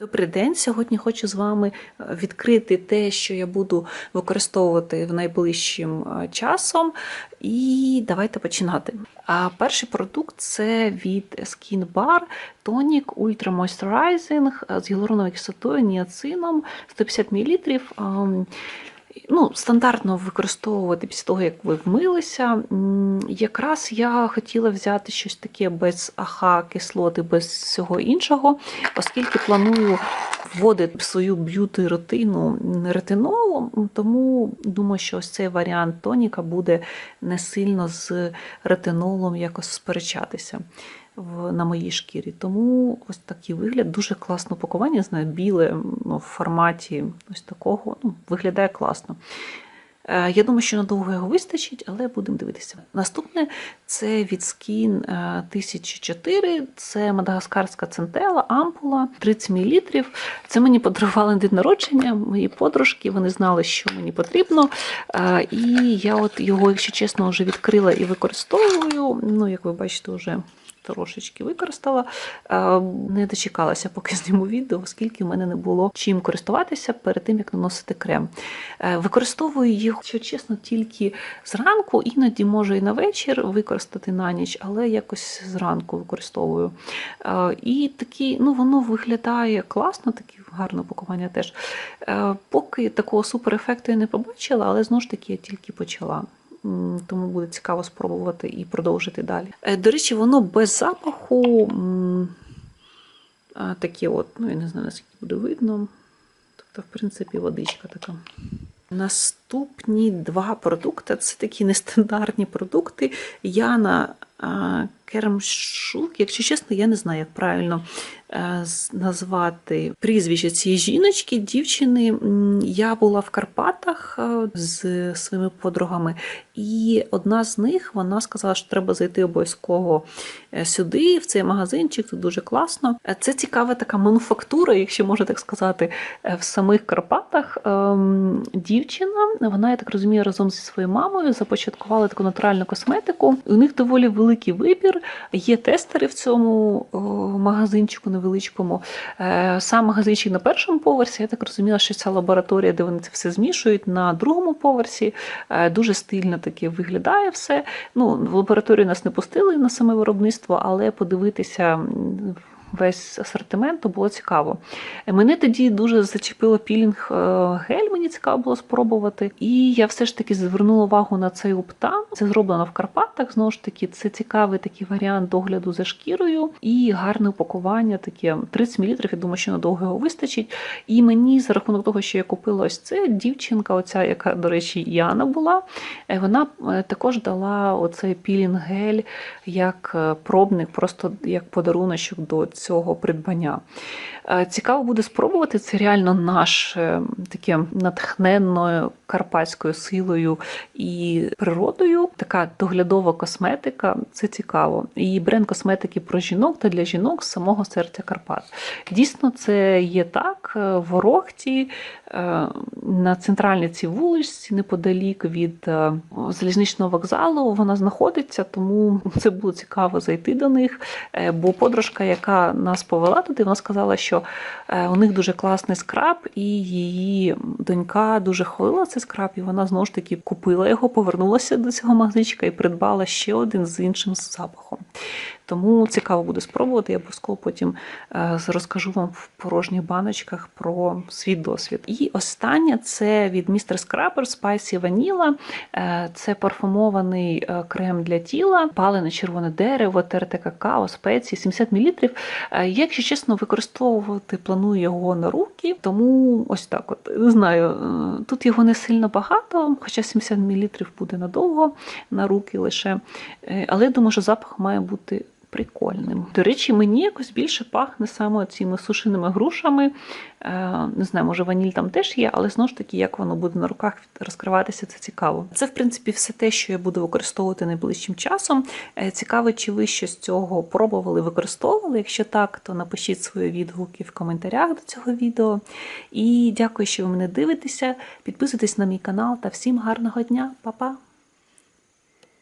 Добрий день. Сьогодні хочу з вами е, відкрити те, що я буду використовувати в найближчим е, часом. І давайте починати. А перший продукт це від Skin Bar Tonic Ultra Moisturizing з гіалуроновою кислотою, ніацином 150 мл. Ну, стандартно використовувати після того, як ви вмилися. Якраз я хотіла взяти щось таке без аха, кислоти, без всього іншого, оскільки планую вводити в свою б'юти рутину ретинолом, тому думаю, що ось цей варіант тоніка буде не сильно з ретинолом якось сперечатися в, на моїй шкірі. Тому ось такий вигляд, дуже класне упакування, знаю, біле ну, в форматі ось такого. Ну, виглядає класно. Е, Я думаю, що надовго його вистачить, але будемо дивитися. Наступне це від Skin е, 1004, це мадагаскарська центела, ампула 30 мл. Це мені подарували на день народження, мої подружки, вони знали, що мені потрібно. Е, І я от його, якщо чесно, вже відкрила і використовую. Ну, як ви бачите, вже трошечки використала. Не дочекалася, поки зніму відео, оскільки в мене не було чим користуватися перед тим, як наносити крем. Використовую їх, якщо чесно, тільки зранку, іноді можу і на вечір використати на ніч, але якось зранку використовую. Е, І такі, ну, воно виглядає класно, таке гарне упакування теж. Е, Поки такого суперефекту я не побачила, але знову ж таки я тільки почала. Тому буде цікаво спробувати і продовжити далі. Е, До речі, воно без запаху. Таке от, ну я не знаю, наскільки буде видно. Тобто, в принципі, водичка така. Наступні два продукти це такі нестандартні продукти. Яна а, Кермшук, якщо чесно, я не знаю, як правильно е, назвати прізвище цієї жіночки, дівчини. Я була в Карпатах е, з своїми подругами, і одна з них вона сказала, що треба зайти обов'язково е, сюди, в цей магазинчик, тут дуже класно. Це цікава така мануфактура, якщо можна так сказати, в самих Карпатах. Ем, Дівчина, вона, я так розумію, разом зі своєю мамою започаткувала таку натуральну косметику. У них доволі великий вибір. Є тестери в цьому магазинчику невеличкому. Е, Сам магазинчик на першому поверсі. Я так розуміла, що ця лабораторія, де вони це все змішують, на другому поверсі. Е, Дуже стильно таке виглядає все. Ну, в лабораторію нас не пустили на саме виробництво, але подивитися. Весь асортимент то було цікаво. Е, Мене тоді дуже зачепило пілінг е, гель, мені цікаво було спробувати. І я все ж таки звернула увагу на цей уптан. Це зроблено в Карпатах. Знову ж таки, це цікавий такий варіант догляду за шкірою і гарне упакування. Таке 30 мл, я думаю, що надовго його вистачить. І мені за рахунок того, що я купила ось це, дівчинка, оця, яка, до речі, Яна була, е, вона також дала оцей пілінг гель як пробник, просто як подаруночок до цього придбання. Е, Цікаво буде спробувати. Це реально наше таке натхненною карпатською силою і природою. Така доглядова косметика. Це цікаво. І бренд косметики про жінок та для жінок з самого серця Карпат. Дійсно, це є так. Е, В Орохті е, на центральній цій вуличці, неподалік від залізничного вокзалу, вона знаходиться, тому це було цікаво зайти до них. Бо подружка, яка нас повела туди, вона сказала, що е, у них дуже класний скраб, і її донька дуже хвалила цей скраб, і вона знову ж таки купила його, повернулася до цього магазинчика і придбала ще один з іншим запахом. Тому цікаво буде спробувати. Я обов'язково потім е, розкажу вам в порожніх баночках про свій досвід. І останнє це від Mr. Scrubber Spicy Vanilla. Е, Це парфумований е, крем для тіла, палене червоне дерево, терте какао, спеції, 70 мл. Якщо чесно, використовувати планую його на руки, тому ось так. От не знаю, тут його не сильно багато, хоча 70 мл буде надовго на руки лише. Але я думаю, що запах має бути прикольним. До речі, мені якось більше пахне саме цими сушеними грушами. Е, Не знаю, може ваніль там теж є, але знову ж таки, як воно буде на руках розкриватися, це цікаво. Це, в принципі, все те, що я буду використовувати найближчим часом. Е, Цікаво, чи ви щось з цього пробували, використовували. Якщо так, то напишіть свої відгуки в коментарях до цього відео. І дякую, що ви мене дивитеся. Підписуйтесь на мій канал та всім гарного дня, Па-па!